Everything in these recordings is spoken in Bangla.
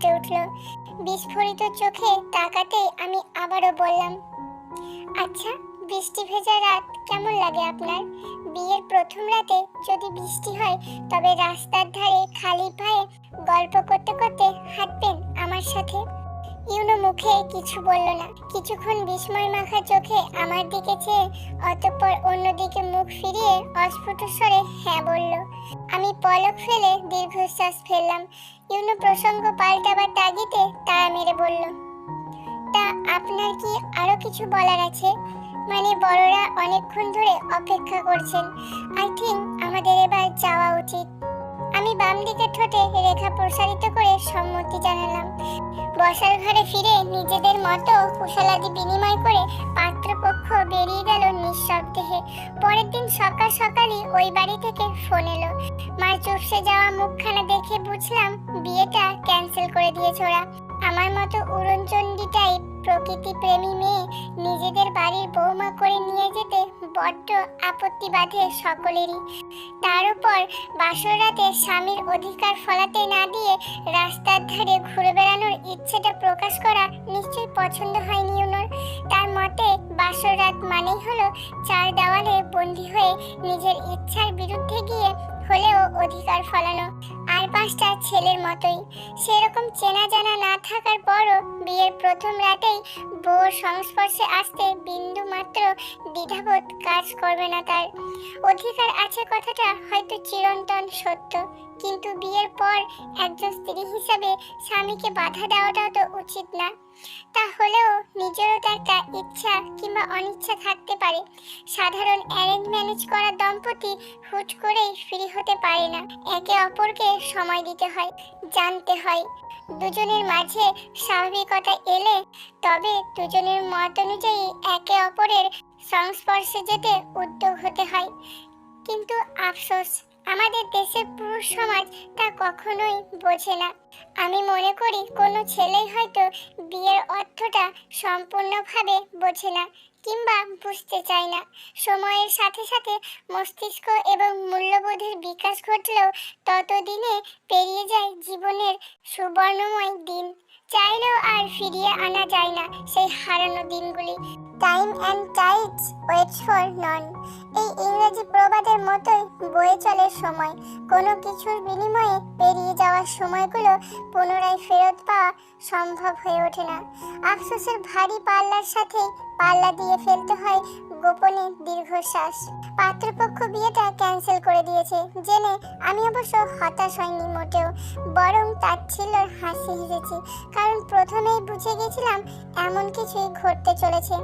ফুটে উঠল। বিস্ফোরিত চোখে তাকাতেই আমি আবারও বললাম আচ্ছা বৃষ্টি ভেজা রাত কেমন লাগে আপনার? বিয়ের প্রথম রাতে যদি বৃষ্টি হয়, তবে রাস্তার ধারে খালি পায়ে গল্প করতে করতে হাঁটবেন আমার সাথে? ইউনো মুখে কিছু বলল না। কিছুক্ষণ বিস্ময় মাখা চোখে আমার দিকে চেয়ে, অতঃপর অন্যদিকে মুখ ফিরিয়ে অস্ফুট স্বরে হ্যাঁ বলল। আমি পলক ফেলে দীর্ঘশ্বাস ফেললাম। ইউনো প্রসঙ্গ পাল্টাবার তাগিতে তাড়া মেরে বলল, তা আপনার কি আরও কিছু বলার আছে? মানে বড়রা অনেকক্ষণ ধরে অপেক্ষা করছেন। আই থিঙ্ক আমাদের এবার যাওয়া উচিত। আমি বাম দিকে ঠোঁটে রেখা প্রসারিত করে সম্মতি জানালাম। বসার ঘরে ফিরে নিজেদের মতো কুশলাদি বিনিময় করে পাত্রপক্ষ বেরিয়ে গেল নিঃশব্দে পরের দিন সকাল সকালই ওই বাড়ি থেকে ফোন এলো। মার চুপসে যাওয়া মুখখানা দেখে বুঝলাম বিয়েটা ক্যান্সেল করে দিয়েছে ওরা। আমার মতো উড়নচণ্ডী টাইপ প্রকৃতি প্রেমী মেয়ে নিজেদের বাড়ির বৌমা করে নিয়ে যেতে বড্ড আপত্তি বাঁধে সকলেরই। তার উপর বাসর রাতে স্বামীর অধিকার ফলাতে না দিয়ে রাস্তার ধারে ঘুরে বেড়ানোর ইচ্ছেটা প্রকাশ করা নিশ্চয়ই পছন্দ হয়নি ওনার। তার মতে বাসর রাত মানেই হলো চার দেওয়ালে বন্দি হয়ে নিজের ইচ্ছার বিরুদ্ধে গিয়ে হলেও অধিকার ফলানো। আর পাঁচটা ছেলের মতোই। সেরকম চেনা জানা না থাকার পরও বিয়ের প্রথম রাতেই বউর সংস্পর্শে আসতে বিন্দু মাত্র দ্বিধাবোধ কাজ করবে না তার। অধিকার আছে কথাটা হয়তো চিরন্তন সত্য। কিন্তু বিয়ের পর একজন স্ত্রী হিসাবে স্বামীকে বাধা দেওয়াটাও তো উচিত না। তাহলেও নিজেরও তো একটা ইচ্ছা কিংবা অনিচ্ছা থাকতে পারে। সাধারণ অ্যারেঞ্জ ম্যানেজ করা দম্পতি হুট করেই ফ্রি হতে পারে না। একে অপরকে সময় দিতে হয়, জানতে হয়। দুজনের মাঝে স্বাভাবিকতা এলে তবে দুজনের মত অনুযায়ী একে অপরের সংস্পর্শে যেতে উদ্যোগ হতে হয়। কিন্তু আফসোস আমাদের দেশের পুরুষ সমাজ তা কখনোই বোঝে না। আমি মনে করি কোনো ছেলেই হয়তো বিয়ের অর্থটা সম্পূর্ণভাবে বোঝে না কিংবা বুঝতে চায় না। সময়ের সাথে সাথে মস্তিষ্ক এবং মূল্যবোধের বিকাশ ঘটলেও ততদিনে পেরিয়ে যায় জীবনের সুবর্ণময় দিন। চাইলেও আর ফিরিয়ে আনা যায় না সেই হারানো দিনগুলি। Time and tides waits for none এই ইংরেজি প্রবাদের মতোই বয়ে চলে সময়। কোনো কিছুর বিনিময়ে পেরিয়ে যাওয়ার সময়গুলো পুনরায় ফেরত পাওয়া সম্ভব হয়ে ওঠে না। আফসোসের ভারী পাল্লার সাথেই পাল্লা দিয়ে ফেলতে হয় গোপনে দীর্ঘশ্বাস। পাত্রপক্ষ বিয়েটা ক্যান্সেল করে দিয়েছে। জেনে আমি অবশ্য হতাশ হয়নি মোটেও। বরং তাচ্ছিল্যর হাসি হেসেছি। কারণ প্রথমেই বুঝে গেছিলাম এমন কিছুই ঘটতে চলেছে।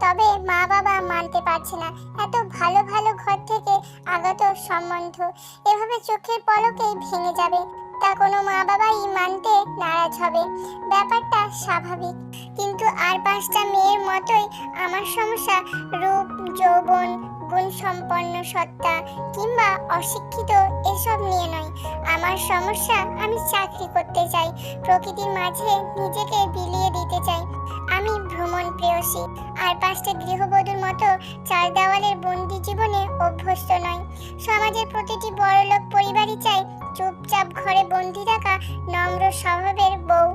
তবে মা বাবা মানতে পারছে না। এত ভালো ভালো ঘর থেকে আগত সম্বন্ধ। এভাবে চোখের পলকেই ভেঙে যাবে। তা কোনো মা বাবাই মানতে নারাজ হবে। ব্যাপারটা স্বাভাবিক। কিন্তু আর পাঁচটা মেয়ের মতোই আমার সমস্যা রূপ, যৌবন গুণ সম্পন্ন সত্তা কিংবা অশিক্ষিত এসব নিয়ে নয়। আমার সমস্যা আমি চাকরি করতে চাই। প্রকৃতির মাঝে নিজেকে বিলিয়ে দিতে চাই। আমি ভ্রমণ প্রেয়সী। আর পাঁচটা গৃহবধূর মতো চার দেওয়ালের বন্দি জীবনে অভ্যস্ত নয়। সমাজের প্রতিটি বড়লোক পরিবারই চাই চুপচাপ ঘরে বন্দি থাকা নম্র স্বভাবের বউ।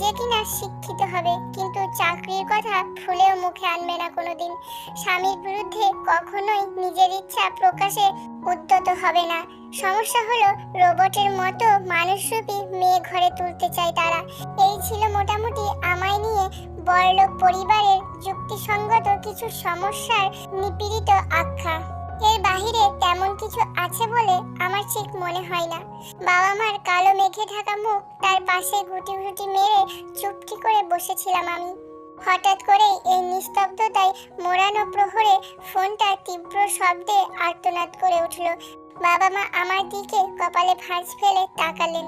যে কিনা শিক্ষিত হবে, কিন্তু চাকরির কথা ফুলেও মুখে আনবে না কোনোদিন। স্বামীর বিরুদ্ধে কখনোই নিজের ইচ্ছা প্রকাশে উদ্যত হবে না। সমস্যা হলো, রোবটের মতো মানুষরূপী মেয়ে ঘরে তুলতে চায় তারা। এই ছিল মোটামুটি আমায় নিয়ে বড়লোক পরিবারের যুক্তিসঙ্গত কিছু সমস্যার নিপীড়িত আখ্যা। এর বাহিরে তেমন কিছু আছে বলে আমার ঠিক মনে হয় না। বাবা মার কালো মেঘে ঢাকা মুখ, তার পাশে গুটি গুটি মেরে চুপটি করে বসেছিলাম আমি। হঠাৎ করেই এই নিস্তব্ধতায় মোড়ানো প্রহরে ফোনটা তীব্র শব্দে আর্তনাদ করে উঠল। বাবা মা আমার দিকে কপালে ভাঁজ ফেলে তাকালেন।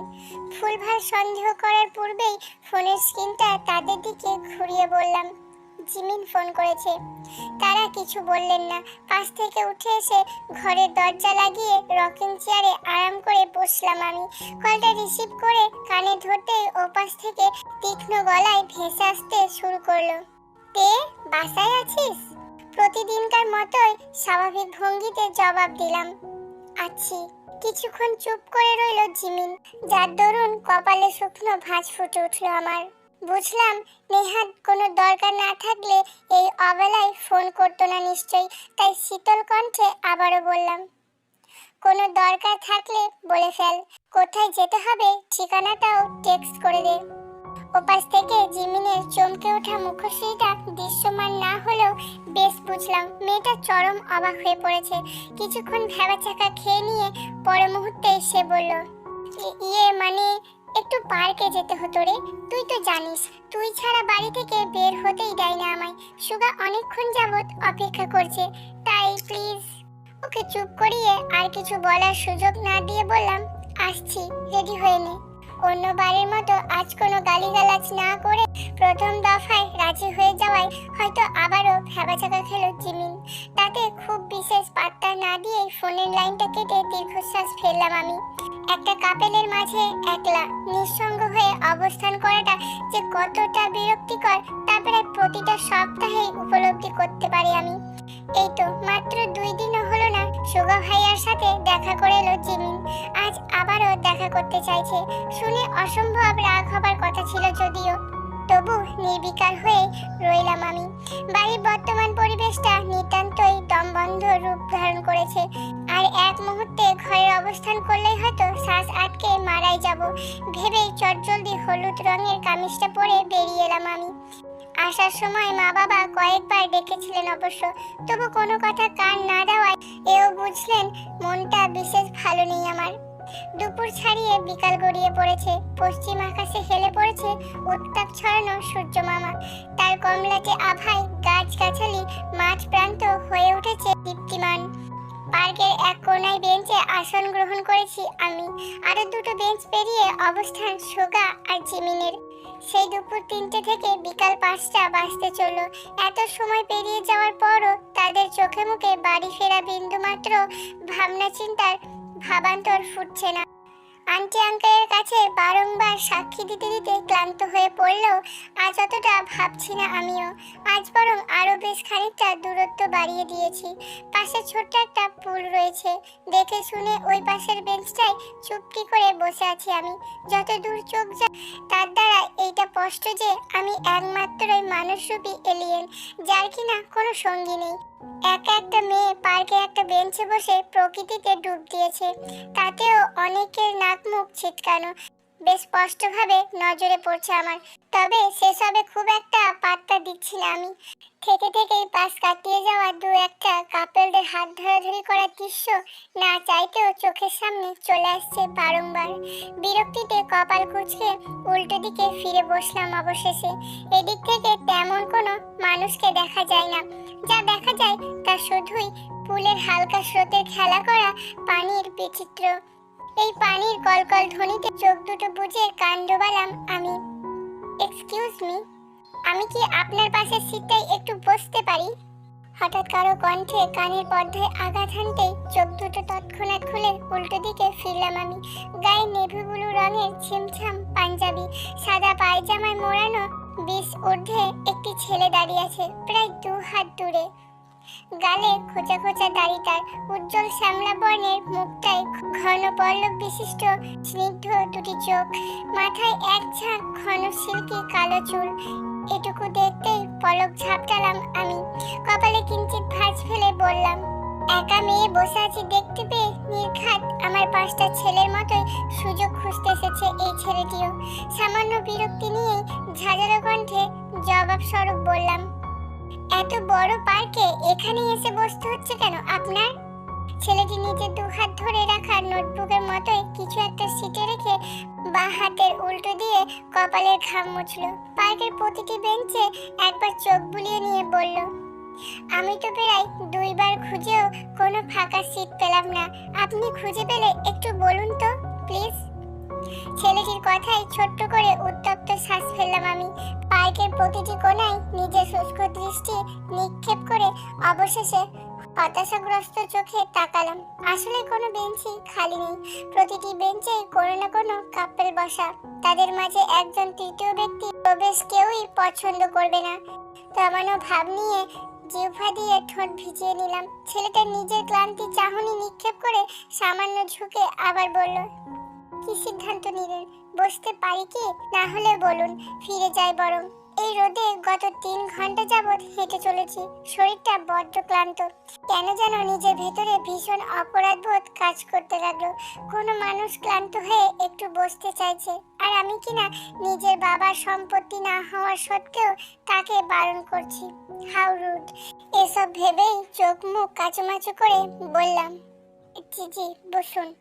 ফুলভার সন্দেহ করার পূর্বেই ফোনের স্ক্রিনটা তাদের দিকে ঘুরিয়ে বললাম জিমিন ফোন করেছে। তারা কিছু বললেন না। পাশ থেকে উঠে এসে ঘরের দরজা লাগিয়ে রকিং চেয়ারে আরাম করে বসলাম আমি। কলটা রিসিভ করে কানে ধরতেই ওপাশ থেকে তীক্ষ্ণ গলায় ভেসে আসতে শুরু করল। তে বাসায় আছিস? প্রতিদিনকার মতোই স্বাভাবিক ভঙ্গিতে জবাব দিলাম, আছি। কিছুক্ষণ চুপ করে রইল জিমিন, যার দরুন কপালে শুকনো ভাঁজ ফুটে উঠল আমার। বুঝলাম নেহাত কোনো দরকার না থাকলে এই অবেলায় ফোন করতো না নিশ্চয়ই, তাই শীতল কণ্ঠে আবারও বললাম, কোনো দরকার থাকলে বলে ফেল, কোথায় যেতে হবে ঠিকানাটাও টেক্সট করে দে। ওপাশ থেকে জিমিনের চমকে ওঠা মুখশ্রীটা দৃশ্যমান না হলেও বেশ বুঝলাম, মেয়েটা চরম অবাক হয়ে পড়েছে, কিছুক্ষণ ভেবাচাকা খেয়ে নিয়ে পরে মুহূর্তে সে বলল, "ই- ইয়ে মানে একটু পার্কে যেতে হতো রে। তুই তো জানিস, তুই ছাড়া বাড়ি থেকে বের হতেই দেয় না আমায়। সুগা অনেকক্ষণ যাবৎ অপেক্ষা করছে। তাই প্লিজ ওকে চুপ করিয়ে আর কিছু বলার সুযোগ না দিয়ে বললাম, আসছি রেডি হয়ে নে। অন্যবারের মতো আজ কোনো গালিগালাজ না করে প্রথম দফায় রাজি হয়ে যাওয়ায় হয়তো আবারও ভেবাচাকা খেলো জিমিন। তাতে খুব বিশেষ পাত্তা না দিয়ে ফোনের লাইনটা কেটে দীর্ঘশ্বাস ফেললাম আমি। একটা কাপেলের মাঝে একলা নিঃসঙ্গ হয়ে অবস্থান করাটা যে কতটা বিরক্তিকর, তা প্রায় প্রতিটা সপ্তাহেই উপলব্ধি করতে পারি আমি। এই তো মাত্র দুই দিনও হলো না, সুগা ভাইয়ার সাথে দেখা করে এলো জিমিন। আজ আবারও দেখা করতে চাইছে। শুনে অসম্ভব রাগ হবার কথা ছিল যদিও। তবু নির্বিকার হয়ে রইলাম আমি। বাড়ির বর্তমান পরিবেশটা নিতান্তই দমবন্ধ রূপ ধারণ করেছে। আর এক মুহূর্তে ঘরের অবস্থান করলেই হয়তো শ্বাস আটকে মারাই যাব। ভেবেই চটজলদি হলুদ রঙের কামিজটা পরে বেরিয়ে এলাম আমি। আসার সময় মা বাবা কয়েকবার ডেকেছিলেন অবশ্য, তবু কোনো কথা কান না দেওয়ায় এও বুঝলেন মনটা বিশেষ ভালো নেই আমার। দুপুর ছাড়িয়ে বিকাল গড়িয়ে পড়েছে। পশ্চিম আকাশে হেলে পড়েছে উত্তাপ ছড়ানো সূর্য মামা। তার কমলাটে আভায় গাছগাছালি মাঠ প্রান্ত হয়ে উঠেছে দীপ্তিমান। পার্কের এক কোনায় বেঞ্চে আসন গ্রহণ করেছি আমি। আরও দুটো বেঞ্চ পেরিয়ে অবস্থান সোগা আর জিমিনের। সেই দুপুর তিনটে থেকে বিকাল পাঁচটা বাজতে চলল। এত সময় পেরিয়ে যাওয়ার পরও তাদের চোখে মুখে বাড়ি ফেরা বিন্দুমাত্র ভাবনা চিন্তার ভাবান্তর ফুটছে না। আন্টি আঙ্কেলের কাছে বারংবার সাক্ষী দিতে দিতে ক্লান্ত হয়ে পড়লেও আজ অতটা ভাবছি না আমিও। আজ বরং আরও বেশ খানিকটা দূরত্ব বাড়িয়ে দিয়েছি। পাশে ছোট্ট একটা পুল রয়েছে। দেখে শুনে ওই পাশের বেঞ্চটায় চুপটি করে বসে আছি আমি। যত দূর চোখ যায়, তার দ্বারা এইটা স্পষ্ট যে আমি একমাত্রই মানুষরূপী এলিয়েন যার কিনা কোনো সঙ্গী নেই। একা একটা মেয়ে পার্কে একটা বেঞ্চে বসে প্রকৃতিতে ডুব দিয়েছে। তাতেও অনেকের নাক মুখ ছিটকানো। বেশ স্পষ্টভাবে নজরে পড়ছে আমার। তবে সেসবে খুব একটা পাত্তা দিচ্ছি না আমি। থেকে থেকেই পাশ কাটিয়ে যাওয়া দু একটা কাপেলদের হাত ধরাধরি করার দৃশ্য না চাইতেও চোখের সামনে চলে আসছে বারংবার। বিরক্তিতে কপাল কুচকে উল্টো দিকে ফিরে বসলাম অবশেষে। এদিক থেকে তেমন কোনো মানুষকে দেখা যায় না। যা দেখা যায় তা শুধুই পুলের হালকা স্রোতের খেলা করা পানির বিচিত্র এই পানির কলকল ধ্বনিতে চোখ দুটো বুঝে কান ডোবালাম আমি। এক্সকিউজ মি আমি কি আপনার পাশের সিটটায় একটু বসতে পারি? হঠাৎ কারও কণ্ঠে, কানের পর্দায় আঘাত হানতেই চোখ দুটো তৎক্ষণাৎ খুলে উল্টো দিকে ফিরলাম আমি। গায়ে নেভি ব্লু রঙের ছিমছাম পাঞ্জাবি, সাদা পায়জামায় মোড়ানো বিষ ঊর্ধ্বে একটি ছেলে দাঁড়িয়ে আছে, প্রায় দু হাত দূরে। গালে খোঁচা খোঁচা দাড়ি তার উজ্জ্বল শ্যামলা বর্ণের মুখটায় ঘন পল্লব বিশিষ্ট, স্নিগ্ধ দুটি চোখ, মাথায় এক ঝাঁক ঘন সিল্কি কালো চুল। এটুকু দেখতেই পলক ঝাপটালাম আমি। কপালে কিঞ্চিত ভাঁজ ফেলে বললাম, একা মেয়ে বসে আছি দেখতে পেয়ে নির্ঘাত আমার পাঁচটা ছেলের মতোই সুযোগ খুঁজতে এসেছে এই ছেলেটিও। সামান্য বিরক্তি নিয়েই ঝাঁঝালো কণ্ঠে জবাব স্বরূপ বললাম এত বড় পার্কে এখানে এসে বসতে হচ্ছে কেন আপনার? ছেলেটি নিজের দু হাত ধরে রাখা নোটবুকের মতোই কিছু একটা সিটে রেখে বা হাতের উল্টো দিয়ে কপালের ঘাম মুছল। পার্কের প্রতিটি বেঞ্চে একবার চোখ বুলিয়ে নিয়ে বলল, আমি তো প্রায় দুইবার খুঁজেও কোনো ফাঁকা সিট পেলাম না। আপনি খুঁজে পেলে একটু বলুন তো, প্লিজ? ছেলেটির কথায় ছোট্ট করে উত্তপ্ত শ্বাস ফেললাম আমি। পার্কের প্রতিটি কোণায় নিজের শুষ্ক দৃষ্টি নিক্ষেপ করে অবশেষে হতাশাগ্রস্ত চোখে তাকালাম। আসলে কোনো বেঞ্চই খালি নেই। প্রতিটি বেঞ্চে কোনো না কোনো কাপেল বসা। তাদের মাঝে একজন তৃতীয় ব্যক্তি প্রবেশ কেউই পছন্দ করবে না। তেমনও ভাব নিয়ে জিহ্বা দিয়ে ঠোঁট ভিজিয়ে নিলাম। ছেলেটা নিজের ক্লান্তি চাহনি নিক্ষেপ করে সামান্য ঝুঁকে আবার বলল কি সিদ্ধান্ত নিলেন? বসতে পারি কি? না হলে বলুন, ফিরে যাই বরং। এই রোদে গত তিন ঘণ্টা যাবৎ হেঁটে চলেছি। শরীরটা বড্ড ক্লান্ত। কেন যেন নিজের ভেতরে ভীষণ অপরাধ বোধ কাজ করতে লাগল। কোনো মানুষ ক্লান্ত হয়ে একটু বসতে চাইছে। আর আমি কিনা নিজের বাবার সম্পত্তি না হওয়ার সত্ত্বেও তাকে বারণ করছি। How rude. এসব ভেবেই চোখ মুখ কাচুমাচু করে বললাম, জি জি, বসুন।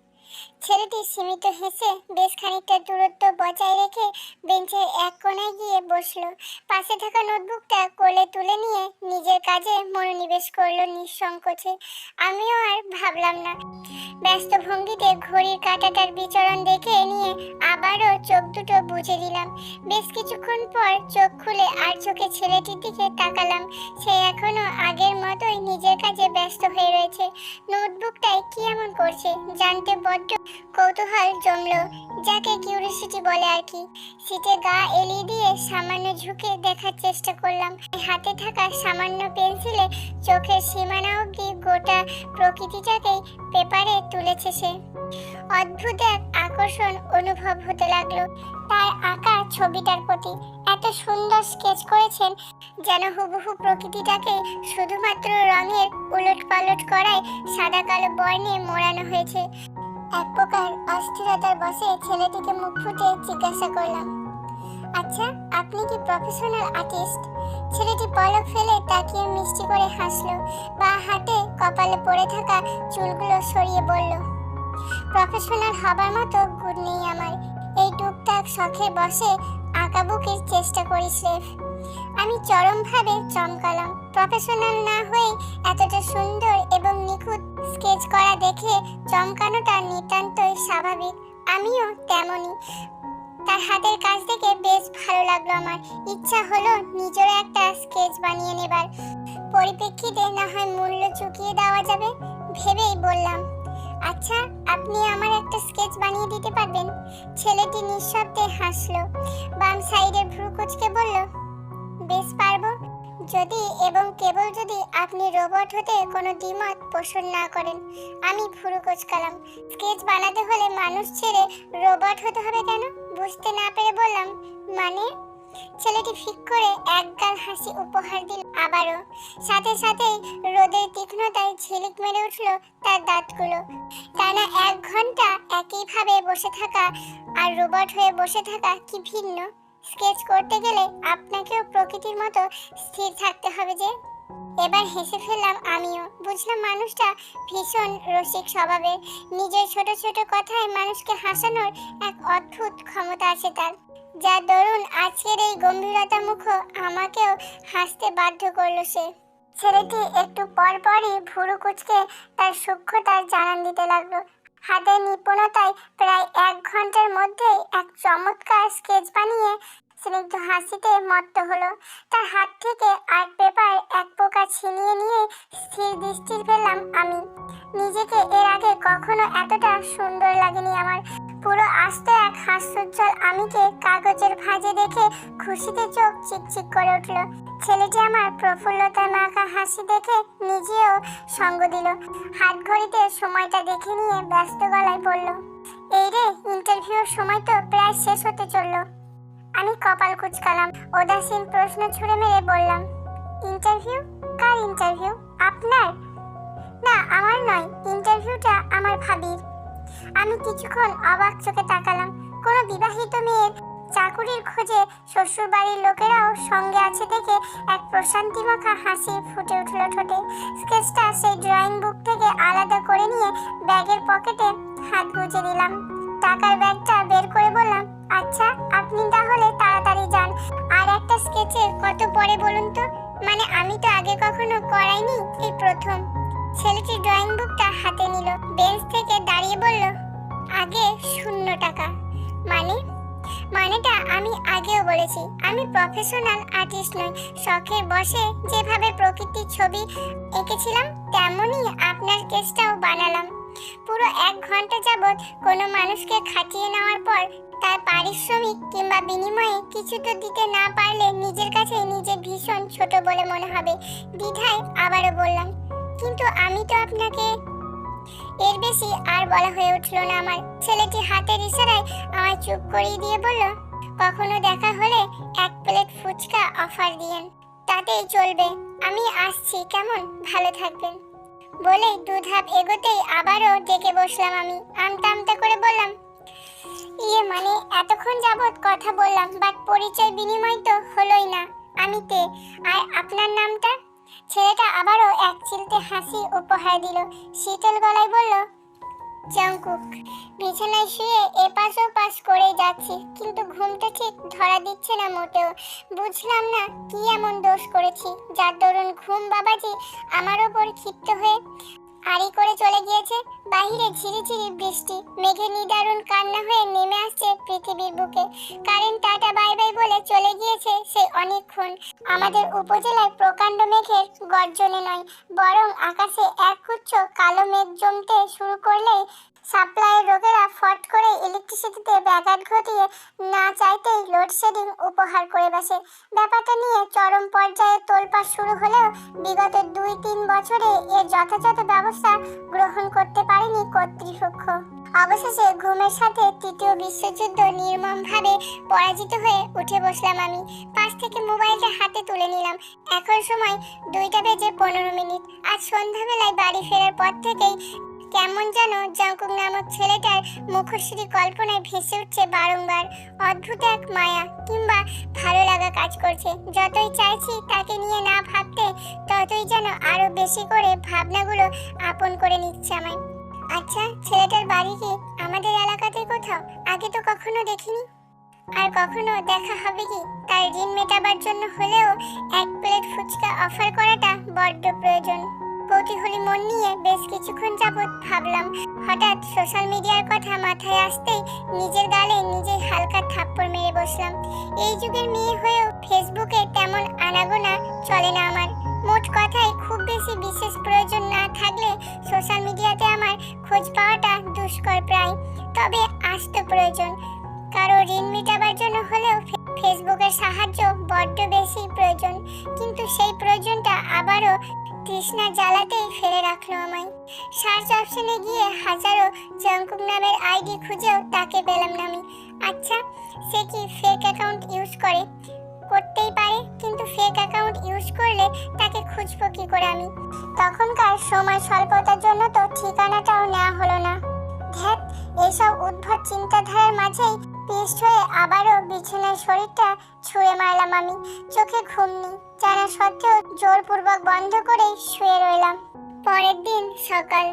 ছেলেটি সীমিত হেসে বেশ খানিকটা দূরত্ব বজায় রেখে বেঞ্চের এক কোণায় গিয়ে বসল। পাশে থাকা নোটবুকটা কোলে তুলে নিয়ে নিজের কাজে মনোনিবেশ করল নিঃসংকোচে। আমিও আর ভাবলাম না। ব্যস্ত ভঙ্গিতে ঘড়ির কাঁটাটার বিচরণ দেখে নিয়ে আবারও চোখ দুটো বুঝে দিলাম। বেশ কিছুক্ষণ পর চোখ খুলে আর চোখে ছেলেটির দিকে তাকালাম। সে এখনও আগের মতোই নিজের কাজে ব্যস্ত হয়ে রয়েছে। নোটবুকটায় কি এমন করছে জানতে বড্ড কৌতূহল জমলো। যাকে কিউরিসিটি বলে আর কি। সিটে গা এলিয়ে দিয়ে সামান্য ঝুঁকে দেখার চেষ্টা করলাম। হাতে থাকা সামান্য পেন্সিলে চোখের সীমানা অবধি গোটা প্রকৃতিটাকেই পেপারে তুলেছে সে। অদ্ভুত এক আকর্ষণ অনুভব হতে লাগল। তার আঁকা ছবিটার প্রতি এত সুন্দর স্কেচ করেছেন যেন হুবহু প্রকৃতিটাকে শুধুমাত্র রঙের উলট পালট করায় সাদা কালো বর্ণে মোড়ানো হয়েছে। এক প্রকার অস্থিরতার বসে ছেলেটিকে মুখ ফুটে জিজ্ঞাসা করলাম আচ্ছা আপনি কি প্রফেশনাল আর্টিস্ট ছেলেটি পলক ফেলে তাকিয়ে মিষ্টি করে হাসলো বা হাতে কপালে পড়ে থাকা চুলগুলো সরিয়ে বলল প্রফেশনাল হবার মতো গুণ নেই আমার। এই টুকটাক শখে বসে আঁকাবুকির চেষ্টা করি স্রেফ আমি চরমভাবে চমকালাম। প্রফেশনাল না হয়ে এতটা সুন্দর এবং নিখুঁত স্কেচ করা দেখে চমকানোটা নিতান্তই স্বাভাবিক। আমিও তেমনই। তার হাতের কাজ দেখে বেশ ভালো লাগল আমার। ইচ্ছা হলো নিজেরও একটা স্কেচ বানিয়ে নেবার। পরিপ্রেক্ষিতে না হয় মূল্য চুকিয়ে দেওয়া যাবে, ভেবেই বললাম আচ্ছা আপনি আমার একটা স্কেচ বানিয়ে দিতে পারবেন? ছেলেটি নিঃশব্দে হাসলো। বাম সাইডের ভ্রু কুচকে বলল বেশ পারব। যদি এবং কেবল যদি আপনি রোবট হতে কোনো দ্বিমত পোষণ না করেন, আমি ভুরু কোচকালাম। স্কেচ বানাতে হলে মানুষ ছেড়ে রোবট হতে হবে কেন? বুঝতে না পেরে বললাম মানে? ছেলেটি ফিক করে একগাল হাসি উপহার দিল আবারও। সাথে সাথেই রোদের তীক্ষ্ণতায় ঝিলিক মেরে উঠল তার দাঁতগুলো। টানা এক ঘণ্টা একইভাবে বসে থাকা আর রোবট হয়ে বসে থাকা কি ভিন্ন? স্কেচ করতে গেলে আপনাকেও প্রকৃতির মতো স্থির থাকতে হবে যে। এবার হেসে ফেললাম আমিও। বুঝলাম মানুষটা ভীষণ রসিক স্বভাবের। নিজের ছোট ছোট কথায় মানুষকে হাসানোর এক অদ্ভুত ক্ষমতা আছে তার। যা দরুন আজকের এই গম্ভীরতা মুখ আমাকেও হাসতে বাধ্য করল সে। ছেলেটি একটু পর পরই ভুরু কুচকে তার সূক্ষ্মতার জানান দিতে লাগল। হাতের নিপুণতায় প্রায় এক ঘণ্টার মধ্যেই এক চমৎকার স্কেচ বানিয়ে স্নিগ্ধ হাসিতে মত্ত হলো। তার হাত থেকে আর্ট পেপার এক পোকা ছিনিয়ে নিয়ে স্থির দৃষ্টির পেলাম আমি। নিজেকে এর আগে কখনো এতটা সুন্দর লাগেনি আমার। পুরো আস্ত এক হাস্যোজ্জ্বল আমিকে কাগজের ভাঁজে দেখে খুশিতে চোখ চিকচিক করে উঠল। ছেলেটি আমার প্রফুল্লতা মাখা হাসি দেখে নিজেও সঙ্গ দিল। হাত ঘড়িতে সময়টা দেখে নিয়ে ব্যস্ত গলায় বলল, এই রে ইন্টারভিউর সময় তো প্রায় শেষ হতে চলল। আমি কপাল কুচকালাম, উদাসীন প্রশ্ন ছুড়ে মেরে বললাম ইন্টারভিউ কার ইন্টারভিউ আপনার? না, আমার নয় ইন্টারভিউটা আমার ভাবির। আমি কিছুক্ষণ অবাক চোখে তাকালাম। কোনো বিবাহিত মেয়ের চাকুরির খোঁজে শ্বশুর বাড়ির লোকেরাও সঙ্গে আছে দেখে এক প্রশান্তিমাখা হাসি ফুটে উঠল ঠোঁটে। স্কেচটা সেই ড্রয়িং বুক থেকে আলাদা করে নিয়ে ব্যাগের পকেটে হাত গুজে দিলাম টাকার ব্যাগটা বের করে বললাম আচ্ছা আপনি তাহলে তাড়াতাড়ি যান। আর একটা স্কেচের কত পরে বলুন তো? মানে আমি তো আগে কখনো করাইনি এই প্রথম। ছেলেটি ড্রয়িং বুকটা হাতে নিল। বেঞ্চ থেকে দাঁড়িয়ে বলল, আগে শূন্য টাকা। মানে? মানেটা আমি আগেও বলেছি, আমি প্রফেশনাল আর্টিস্ট নই। শখে বসে যেভাবে প্রকৃতির ছবি এঁকেছিলাম তেমনই আপনার কেসটাও বানালাম। পুরো এক ঘণ্টা যাবৎ কোনো মানুষকে খাটিয়ে নেওয়ার পর তার পারিশ্রমিক কিংবা বিনিময়ে কিছু তো দিতে না পারলে নিজের কাছে নিজে ভীষণ ছোট বলে মনে হবে। দ্বিধায় আবারও বললাম কিন্তু আমি তো আপনাকে এর বেশি আর বলা হয়ে উঠল না। আমার ছেলেটি হাতের ইশারায় আমায় চুপ করিয়ে দিয়ে বলল, কখনো দেখা হলে এক প্লেট ফুচকা অফার দিয়েন। তাতেই চলবে। আমি আসছি, কেমন? ভালো থাকবেন। বলে দু ধাপ এগোতেই আবারও ডেকে বসলাম আমি। আমতা আমতা করে বললাম ইয়ে মানে এতক্ষণ যাবৎ কথা বললাম, বাট পরিচয় বিনিময় তো হলোই না। আমি তে, আর আপনার নামটা? ছেলেটা আবারও এক চিলতে হাসি উপহার দিল। শীতল গলায় বলল জঙ্কুক বিছানায় শুয়ে এ এপাশ পাশ করে যাচ্ছি, কিন্তু ঘুমটা ঠিক ধরা দিচ্ছে না মোটেও। বুঝলাম না কি এমন দোষ করেছি, যার দরুন ঘুম বাবাজি আমার ওপর ক্ষিপ্ত হয়ে আড়ি করে চলে গিয়েছে। বাহিরে ঝিরিঝিরি বৃষ্টি, মেঘে নিদারুণ কান্না হয়ে নেমে আসছে পৃথিবীর বুকে। কারেন্ট টাটা বাই বাই বলে চলে গিয়েছে সে অনেকক্ষণ আমাদের উপজেলায় প্রকাণ্ড মেঘের গর্জনে নয়, বরং আকাশে এক গুচ্ছ কালো মেঘ জমতে শুরু করলে সাপ্লাইয়ের রোগেরা ফট করে ইলেকট্রিসিটিতে ব্যাঘাত ঘটিয়ে না চাইতেই লোডশেডিং উপহার করে বসে। ব্যাপারটা নিয়ে চরম পর্যায়ে তোলপাড় শুরু হলেও বিগত দুই তিন বছরে এর যথাযথ ব্যবস্থা গ্রহণ করতে পারেনি কর্তৃপক্ষ। অবশেষে ঘুমের সাথে তৃতীয় বিশ্বযুদ্ধ নির্মমভাবে পরাজিত হয়ে উঠে বসলাম আমি। পাশ থেকে মোবাইলটা হাতে তুলে নিলাম। এখন সময় দুইটা বেজে পনেরো মিনিট। আজ সন্ধ্যাবেলায় বাড়ি ফেরার পর থেকেই কেমন যেন জঙ্কুক নামক ছেলেটার মুখশ্রী কল্পনায় ভেসে উঠছে বারংবার। অদ্ভুত এক মায়া কিংবা ভালো লাগা কাজ করছে। যতই চাইছি তাকে নিয়ে না ভাবতে, ততই যেন আরও বেশি করে ভাবনাগুলো আপন করে নিচ্ছে আমায়। আচ্ছা ছেলেটার বাড়ি কি আমাদের এলাকাতে কোথাও? আগে তো কখনো দেখিনি। আর কখনো দেখা হবে কি? তার ঋণ মেটাবার জন্য হলেও এক প্লেট ফুচকা অফার করাটা বড্ড প্রয়োজন। কৌতূহলী মন নিয়ে বেশ কিছুক্ষণ যাবৎ ভাবলাম। হঠাৎ সোশ্যাল মিডিয়ার কথা মাথায় আসতেই নিজের গালে নিজেই হালকা থাপ্পড় মেরে বসলাম। এই যুগের মেয়ে হয়েও ফেসবুকে তেমন আনাগোনা চলে না আমার। মোট কথায় খুব বেশি বিশেষ প্রয়োজন না থাকলে সোশ্যাল মিডিয়াতে আমার খোঁজ পাওয়াটা দুষ্কর প্রায়। তবে আসতো প্রয়োজন। কারও ঋণ মেটাবার জন্য হলেও ফেসবুকের সাহায্য বড্ড বেশি প্রয়োজন। কিন্তু সেই প্রয়োজনটা আবারও তৃষ্ণা জ্বালাতেই ফেলে রাখল আমায়। সার্চ অপশনে গিয়ে হাজারো জঙ্কুক নামের আইডি খুঁজেও তাকে পেলাম না আমি। আচ্ছা সে কি ফেক অ্যাকাউন্ট ইউজ করে? করতেই পারে, কিন্তু ফেক অ্যাকাউন্ট ইউজ করলে তাকে খুঁজবো কি করে আমি? তখনকার সময় স্বল্পতার জন্য তো ঠিকানাটাও নেওয়া হলো না। ধ্যাত এইসব উদ্ভট চিন্তাধারার মাঝেই পিষ্ট হয়ে আবারও বিছানায় শরীরটা ছুঁড়ে মারলাম আমি। চোখে ঘুম নেই। জানা সত্ত্বেও জোরপূর্বক বন্ধ করে শুয়ে রইলাম। পরের দিন সকাল।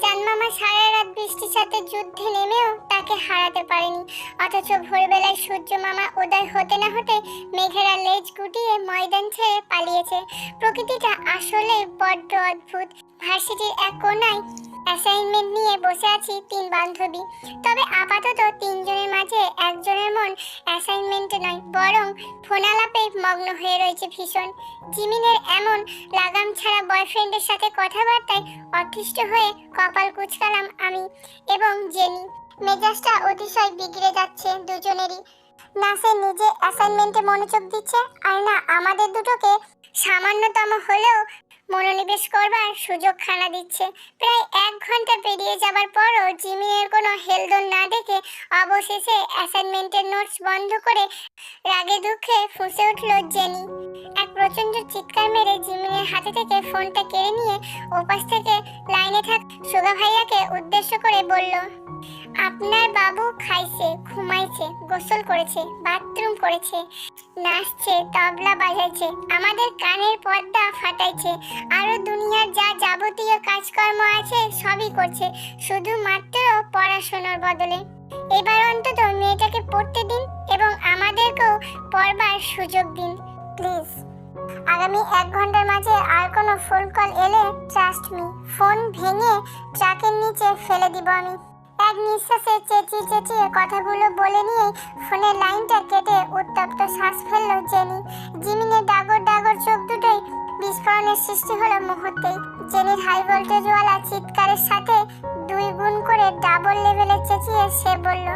চাঁদ মামা সারা রাত বৃষ্টির সাথে যুদ্ধে নেমেও তাকে হারাতে পারেনি। অথচ ভোরবেলায় সূর্য মামা উদয় হতে না হতে মেঘেরা লেজ গুটিয়ে ময়দান ছেড়ে পালিয়েছে। প্রকৃতিটা আসলে বড্ড অদ্ভুত। ভার্সিটির এক কোনায় অ্যাসাইনমেন্ট নিয়ে বসে আছি তিন বান্ধবী। তবে আপাতত তিনজনের মাঝে একজনের মন অ্যাসাইনমেন্টে নয়, বরং ফোনালাপে মগ্ন হয়ে রয়েছে ভীষণ। জিমিনের এমন লাগাম ছাড়া বয়ফ্রেন্ডের সাথে কথাবার্তায় অতিষ্ঠ হয়ে কপাল কুচকালাম আমি এবং জেনি। মেজাজটা অতিশয় বিগড়ে যাচ্ছে দুজনেরই। না সে নিজে অ্যাসাইনমেন্টে মনোযোগ দিচ্ছে, আর না, আমাদের দুটোকে সামান্যতম হলেও মনোনিবেশ করবার সুযোগ খানা দিচ্ছে। প্রায় এক ঘণ্টা পেরিয়ে যাবার পরও জিমিনের কোনো হেলদোল না দেখে অবশেষে অ্যাসাইনমেন্টের নোটস বন্ধ করে রাগে দুঃখে ফুঁসে উঠল জেনি। এক প্রচণ্ড চিৎকার মেরে জিমিনের হাতে থেকে ফোনটা কেড়ে নিয়ে ওপাশ থেকে লাইনে থাক সুগা ভাইয়াকে উদ্দেশ্য করে বলল, আপনার বাবু খাইছে, ঘুমাইছে, গোসল করেছে, বাথরুম করেছে। নাচছে, তবলা বাজাইছে আমাদের কানের পর্দা ফাটাইছে, আরও দুনিয়ার যা যাবতীয় কাজকর্ম আছে সবই করছে, শুধুমাত্র পড়াশোনার বদলে। এবার অন্তত মেয়েটাকে পড়তে দিন এবং আমাদেরকেও পড়বার সুযোগ দিন, প্লিজ। আগামী এক ঘণ্টার মাঝে আর কোনো ফোন কল এলে ট্রাস্ট মি ফোন ভেঙে ট্রাকের নিচে ফেলে দিব আমি। এক নিঃশ্বাসে চেঁচিয়ে চেঁচিয়ে কথাগুলো বলে নিয়ে ফোনের লাইনটা কেটে উত্তপ্ত শ্বাস ফেলল জেনি। জিমিনের ডাগর ডাগর চোখ দুটোই বিস্ফোরণের সৃষ্টি হলো মুহূর্তেই। জেনির হাই ভোল্টেজওয়ালা চিৎকারের সাথে দুই গুণ করে ডাবল লেভেলে চেঁচিয়ে সে বলল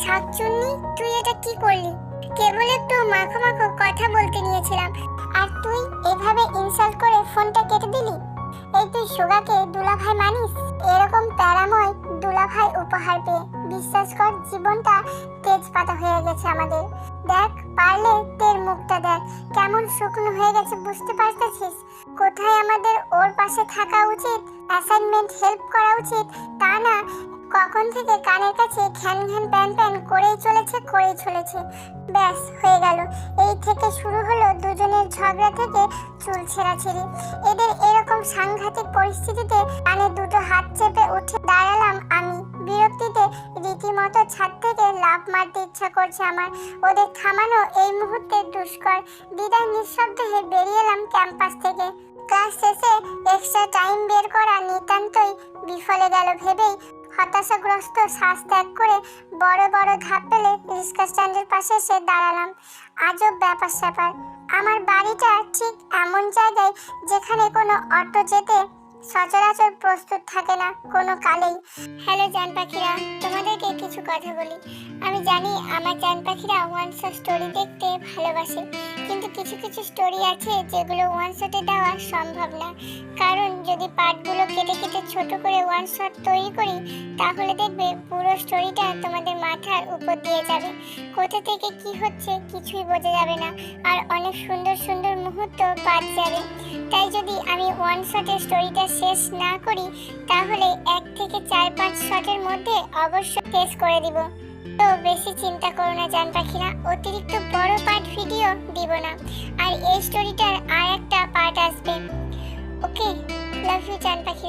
শাকচুন্নি তুই এটা কি করলি? কেবল একটু মাখো মাখো কথা বলতে নিয়েছিলাম। আর তুই এভাবে ইনসাল্ট করে ফোনটা কেটে দিলি? এই তুই সুগাকে দুলাভাই মানিস? এরকম প্যারাময় দুলাভাই উপহার পেয়ে বিশ্বাস কর, জীবনটা তেজপাতা হয়ে গেছে আমাদের। দেখ, পারলে তের মুখটা দেখ, কেমন শুকনো হয়ে গেছে, বুঝতে পারতেছিস? কোথায় আমাদের ওর পাশে থাকা উচিত অ্যাসাইনমেন্ট হেল্প করা উচিত, তা না, কখন থেকে কানের কাছে ঘ্যান ঘ্যান প্যান প্যান করেই চলেছে করেই চলেছে। ব্যাস, হয়ে গেল। এই থেকে শুরু হলো দুজনের ঝগড়া থেকে চুল ছেঁড়াছেড়ি। এদের এরকম সাংঘাতিক পরিস্থিতিতে কানে দুটো হাত চেপে উঠে দাঁড়ালাম আমি। বিরক্তিতে রীতিমতো ছাদ থেকে লাফ মারতে ইচ্ছা করছে আমার। ওদের থামানো এই মুহূর্তে দুষ্কর। বিদায় নিঃশব্দে বেরিয়ে এলাম ক্যাম্পাস থেকে। ক্লাস শেষে এক্সট্রা টাইম বের করা নিতান্তই বিফলে গেল ভেবেই হতাশাগ্রস্ত শ্বাস ত্যাগ করে বড় বড় ধাপ পেলে রিক্সা স্ট্যান্ডের পাশে এসে দাঁড়ালাম। আজব ব্যাপার স্যাপার আমার বাড়িটা ঠিক এমন জায়গায় যেখানে কোনো অটো যেতে সচরাচর প্রস্তুত থাকে না কোনো কালেই। হ্যালো জান পাখিরা, তোমাদেরকে কিছু কথা বলি। আমি জানি আমার জান পাখিরা ওয়ান শট স্টোরি দেখতে ভালোবাসে, কিন্তু কিছু কিছু স্টোরি আছে যেগুলো ওয়ান শটে দেওয়া সম্ভব না। কারণ যদি পার্টগুলো কেটে কেটে ছোট করে ওয়ান শট তৈরি করি, তাহলে দেখবে পুরো স্টোরিটা তোমাদের মাথার উপর দিয়ে যাবে। কোথা থেকে কি হচ্ছে কিছুই বোঝা যাবে না, আর অনেক সুন্দর সুন্দর মুহূর্ত বাদ যাবে। তাই যদি আমি ওয়ান শটের স্টোরিটা শেষ না করি, তাহলে এক থেকে চার, পাঁচ শটের মধ্যে অবশ্যই শেষ করে দিব। তো বেশি চিন্তা করো না, জান পাখিরা, অতিরিক্ত বড় পার্ট ভিডিও দিব না। আর এই স্টোরিটার আর একটা পার্ট আসবে। ওকে লাভ ইউ জান পাখি